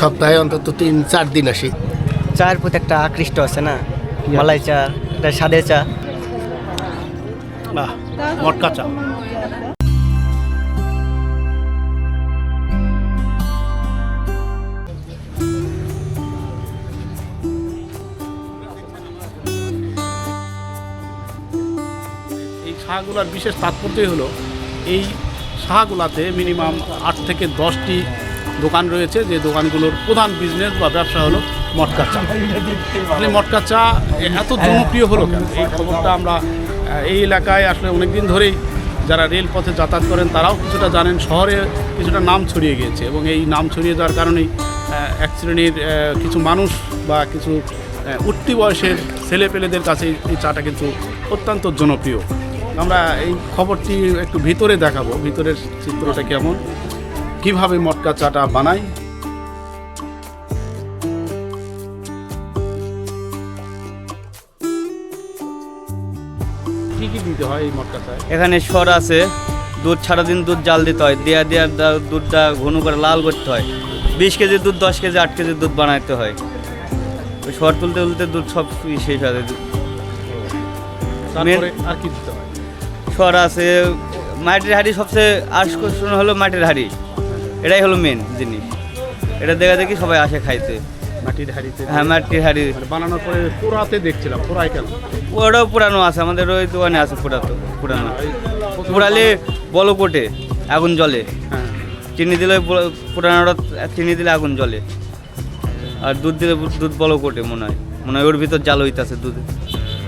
সপ্তাহে অন্তত তিন চার দিন আসি। চায়ের প্রতি একটা আকৃষ্ট আছে না? মালাই চা এটা সাদে চা। বাহ মটকা চা। এই শাহগুলার বিশেষ তাৎপর্যই হলো এই শাহগুলাতে মিনিমাম আট থেকে দশটি দোকান রয়েছে, যে দোকানগুলোর প্রধান বিজনেস বা ব্যবসা হলো মটকা চা। আসলে মটকা চা এত জনপ্রিয় হলো কেন? এই খবরটা আমরা এই এলাকায় আসলে অনেকদিন ধরেই যারা রেলপথে যাতায়াত করেন, তারাও কিছুটা জানেন শহরে কিছুটা নাম ছড়িয়ে গিয়েছে এবং এই নাম ছড়িয়ে যাওয়ার কারণেই এক শ্রেণির কিছু মানুষ বা কিছু উঠতি বয়সের ছেলেপেলেদের কাছে এই- এই চাটা কিন্তু অত্যন্ত জনপ্রিয়। আমরা এই খবরটি একটু ভিতরে দেখাবো, ভিতরের চিত্রটা কেমন? কীভাবে মটকা চাটা বানাই? কি কি দিতে হয় এই মটকা চায়? এখানে সর আছে দুধ সারাদিন দুধ জাল দিতে হয় দেয়া দেওয়ার দুধটা ঘন করে লাল করতে হয়। বিশ কেজি দুধ দশ কেজি আট কেজি দুধ বানাইতে হয়। ওই সর তুলতে তুলতে দুধ সব শেষ হয় আর কি দিতে হয়? সর আছে মাটির হাঁড়ি সবচেয়ে আকর্ষণ হলো মাটির হাঁড়ি। এটাই হলো মেন জিনিস। এটা দেখা দেখি সবাই আসে খাইতে। মাটির হাঁড়িতে। হ্যাঁ মাটির হাঁড়ি। মানে বানানোর পরে পোড়াতে দেখছিলাম পোড়াই কেন? ওটাও পুরানো আছে আমাদের ওই দোকানে আছে পুরাতো পুরানো। বলো কোটে আগুন জ্বলে। হ্যাঁ। চিনি দিলে পুরো- পুরানোটা চিনি দিলে আগুন জ্বলে। আর দুধ দিলে দুধ বলো কোটে মনে হয়। মনে হয় ওর ভিতর জাল হইতেছে দুধ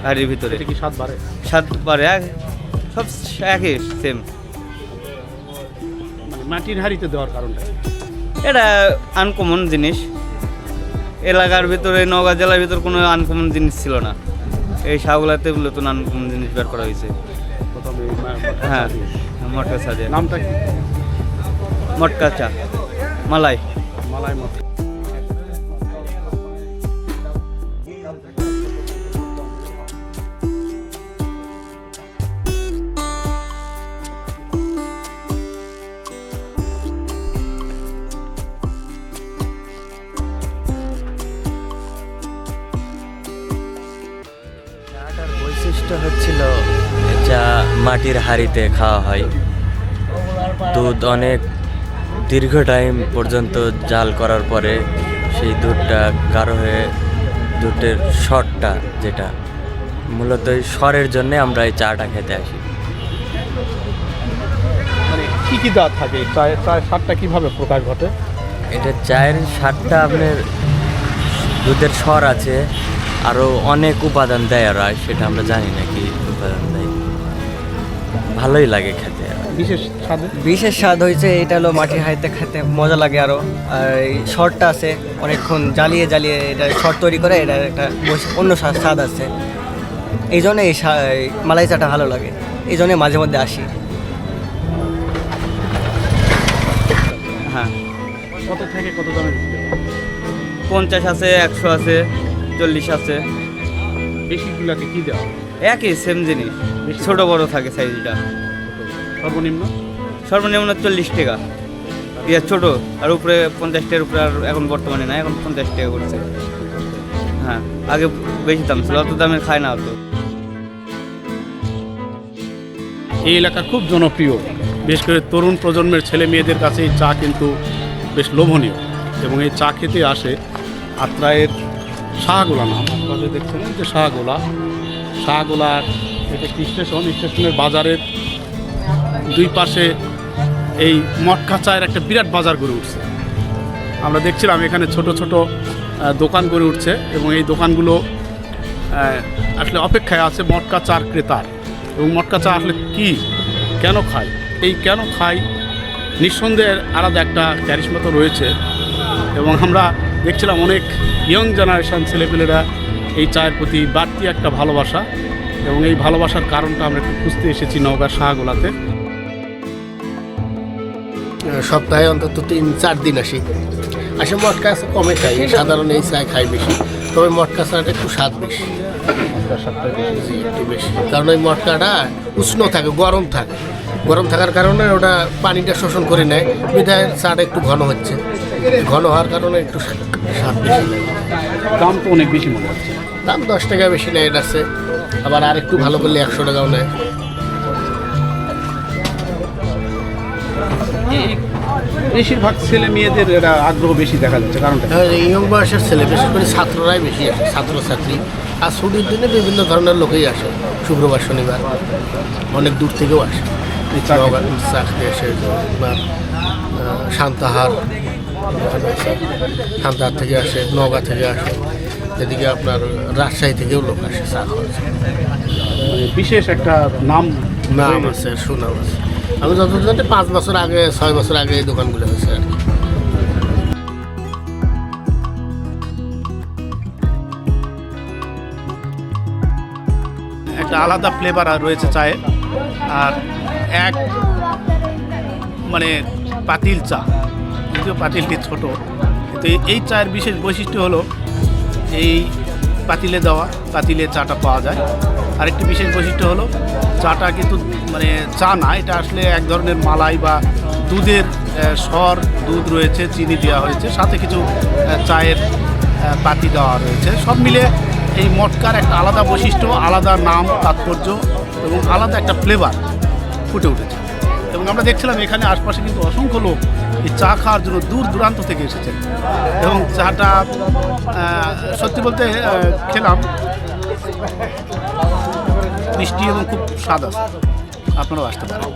হাড়ির ভিতরে। কি স্বাদ বাড়ে? সাত পারে এক সব একই সেম মাটির হাড়িতে দেওয়ার কারণটা এটা আনকমন জিনিস। এলাকার ভিতরে নওগাঁ জেলার ভিতর কোনো আনকমন জিনিস ছিল না। এই শাহগুলাতে নতুন আনকমন জিনিস বের করা হয়েছে। হ্যাঁ মটকা চা নামটা কি? মটকা চা মালাই। মালাই মটকা। বৈশিষ্ট্য হচ্ছিল যা মাটির হাঁড়িতে খাওয়া হয়। দুধ অনেক দীর্ঘ টাইম পর্যন্ত জাল করার পরে সেই দুধটা গাঢ় হয়ে দুধের শটটা যেটা মূলত এই স্বরের জন্যে আমরা এই চাটা খেতে আসি। মানে কি কি দেওয়া থাকে? চায়ের চায়ের স্বাদটা কীভাবে প্রকাশ ঘটে? এটা চায়ের স্বাদটা আপনার দুধের স্বর আছে আরও অনেক উপাদান দেয় আর সেটা আমরা জানি না কি উপাদান দেয়। ভালোই লাগে খেতে। বিশেষ স্বাদে? বিশেষ স্বাদ হয়েছে এটা হলো মাটির হাঁড়িতে খেতে মজা লাগে আরও আর এই শর্টটা আছে অনেকক্ষণ জ্বালিয়ে জ্বালিয়ে এটা শর্ট তৈরি করে এটা একটা অন্য স্বাদ স্বাদ আছে। এই জন্য এই মালাই চাটা ভালো লাগে। এই জন্য মাঝে মধ্যে আসি। হ্যাঁ। কত থেকে কত দামের পঞ্চাশ আছে একশো আছে। চল্লিশ আছে। বেশিগুলাকে কি দেওয়া? একই সেম জিনিস। ছোট বড় থাকে সাইজটা সর্বনিম্ন? সর্বনিম্ন চল্লিশ টাকা। ইয়া ছোট আর উপরে পঞ্চাশ টাকার উপরে আর এখন বর্তমানে না এখন পঞ্চাশ টাকা করছে। হ্যাঁ আগে বেশি দাম ছিল অত দামে খায় না অত। এই এলাকা খুব জনপ্রিয় বিশেষ করে তরুণ প্রজন্মের ছেলে মেয়েদের কাছে এই চা কিন্তু বেশ লোভনীয়। এবং এই চা খেতে আসে আত্রায়ের শাহগোলা নাম, আপনারা দেখছেন যে শাহগোলা। শাহগোলার এটা একটি স্টেশন? স্টেশনের বাজারের দুই পাশে এই মটকা চায়ের একটা বিরাট বাজার গড়ে উঠছে। আমরা দেখছিলাম এখানে ছোট ছোট দোকান গড়ে উঠছে এবং এই দোকানগুলো আসলে অপেক্ষায় আছে মটকা চার ক্রেতার। এবং মটকা চা আসলে কি, কেন খায়? এই কেন খায় নিঃসন্দেহে আলাদা একটা ক্যারিশমা তো রয়েছে। এবং আমরা দেখছিলাম অনেক ইয়ং জেনারেশন ছেলেপেলেরা এই চায়ের প্রতি বাড়তি একটা ভালোবাসা এবং এই ভালোবাসার কারণটা আমরা একটু খুঁজতে এসেছি নওগাঁ শাহগোলাতে। সপ্তাহে অন্তত তিন, চার দিন আসি। আসে মটকা কমে খাই। সাধারণ এই চা খাই বেশি, তবে মটকা চাটা একটু স্বাদ বেশি। বেশি। কারণ ওই মটকাটা উষ্ণ থাকে, গরম থাকে। গরম থাকার কারণে ওটা পানিটা শোষণ করে নেয়। বিধায় চাটা একটু ঘন হচ্ছে। ঘন হওয়ার কারণে একটু স্বাদ বেশি দাম তো অনেক বেশি মনে হচ্ছে। দাম দশ টাকা বেশি নেয় এটা আছে। আবার আর একটু ভালো করলে একশো টাকাও নেয়। এই- বেশিরভাগ ছেলে মেয়েদের এটা আগ্রহ বেশি দেখা যাচ্ছে কারণ কি? ইয়ং বয়সের ছেলে বিশেষ করে ছাত্ররাই বেশি আসে ছাত্রছাত্রী। আর ছুটির দিনে বিভিন্ন ধরনের লোকেই আসে শুক্রবার শনিবার। অনেক দূর থেকেও আসে। এই চা খেতে। নওগাঁ চা এসে আপনার সান্তাহার থেকে আসে নওগাঁ থেকে আসে এদিকে আপনার রাজশাহী থেকেও লোক আসে চা খাওয়ার মানে বিশেষ একটা নাম নাম আছে সুনাম আছে। আমি যতদূর জানি পাঁচ বছর আগে ছয় বছর আগে এই দোকানগুলো হয়েছে আর কি। একটা আলাদা ফ্লেভার রয়েছে চায়ের আর এক মানে পাতিল চা। যদিও পাতিলটি ছোট। কিন্তু এই- চায়ের বিশেষ বৈশিষ্ট্য হলো এই পাতিলে দেওয়া, পাতিলে চাটা পাওয়া যায়। আরেকটি বিশেষ বৈশিষ্ট্য হলো চাটা কিন্তু মানে চা না, এটা আসলে এক ধরনের মালাই বা দুধের স্বর, দুধ রয়েছে, চিনি দেওয়া হয়েছে, সাথে কিছু চায়ের পাতি দেওয়া রয়েছে। সব মিলে এই মটকার একটা আলাদা বৈশিষ্ট্য, আলাদা নাম, তাৎপর্য এবং আলাদা একটা ফ্লেভার ফুটে উঠেছে। এবং আমরা দেখছিলাম এখানে আশপাশে কিন্তু অসংখ্য লোক এই চা খাওয়ার জন্য দূর দূরান্ত থেকে এসেছেন। এবং চাটা সত্যি বলতে খেলাম। মিষ্টি এবং খুব স্বাদ আছে। আপনারাও আসতে পারেন।